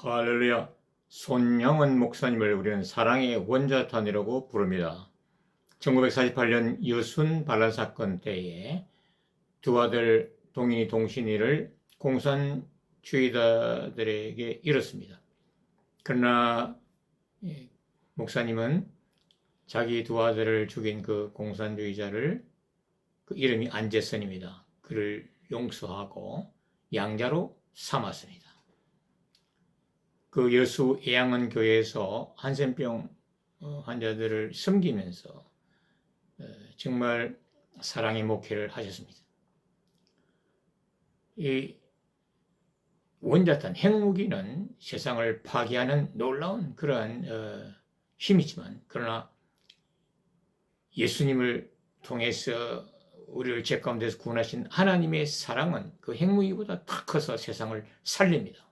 할렐루야. 손영은 목사님을 우리는 사랑의 원자탄이라고 부릅니다. 1948년 여순 반란 사건 때에 두 아들 동인이 동신이를 공산주의자들에게 잃었습니다. 그러나 예, 목사님은 자기 두 아들을 죽인 그 공산주의자를 그 이름이 안재선입니다. 그를 용서하고 양자로 삼았습니다. 그 여수 예양원 교회에서 한센병 어, 환자들을 섬기면서 어, 정말 사랑의 목회를 하셨습니다. 이 원자탄 핵무기는 세상을 파괴하는 놀라운 그러한 어, 힘이지만 그러나 예수님을 통해서 우리를 죄 가운데서 구원하신 하나님의 사랑은 그 핵무기보다 더 커서 세상을 살립니다.